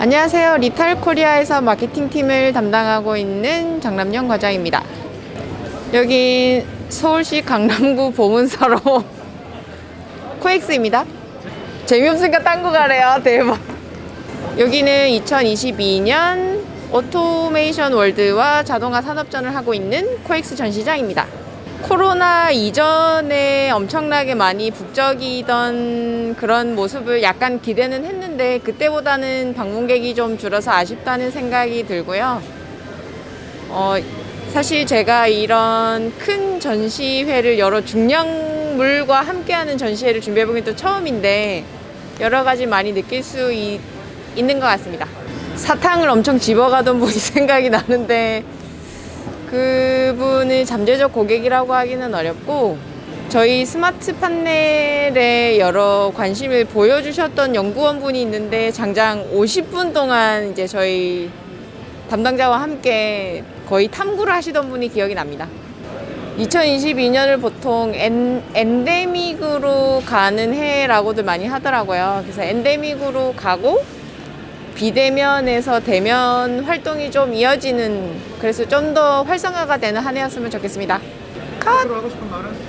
안녕하세요. 리탈 코리아에서 마케팅 팀을 담당하고 있는 장남영 과장입니다. 여기 서울시 강남구 보문사로 코엑스입니다. 재미없으니까 딴 거 가래요. 대박. 여기는 2022년 오토메이션 월드와 자동화 산업전을 하고 있는 코엑스 전시장입니다. 코로나 이전에 엄청나게 많이 북적이던 그런 모습을 약간 기대는 했는데 그때보다는 방문객이 좀 줄어서 아쉽다는 생각이 들고요. 어, 사실 제가 이런 큰 전시회를 여러 중량물과 함께하는 전시회를 준비해보긴 또 처음인데 여러 가지 많이 느낄 수 있, 있는 것 같습니다. 사탕을 엄청 집어가던 분이 생각이 나는데 그분을 잠재적 고객이라고 하기는 어렵고 저희 스마트 판넬에 여러 관심을 보여주셨던 연구원분이 있는데 장장 50분 동안 이제 저희 담당자와 함께 거의 탐구를 하시던 분이 기억이 납니다. 2022년을 보통 엔, 엔데믹으로 가는 해라고들 많이 하더라고요. 그래서 엔데믹으로 가고 비대면에서 대면 활동이 좀 이어지는 그래서 좀 더 활성화가 되는 한 해였으면 좋겠습니다. 컷! 하고 싶은 말은?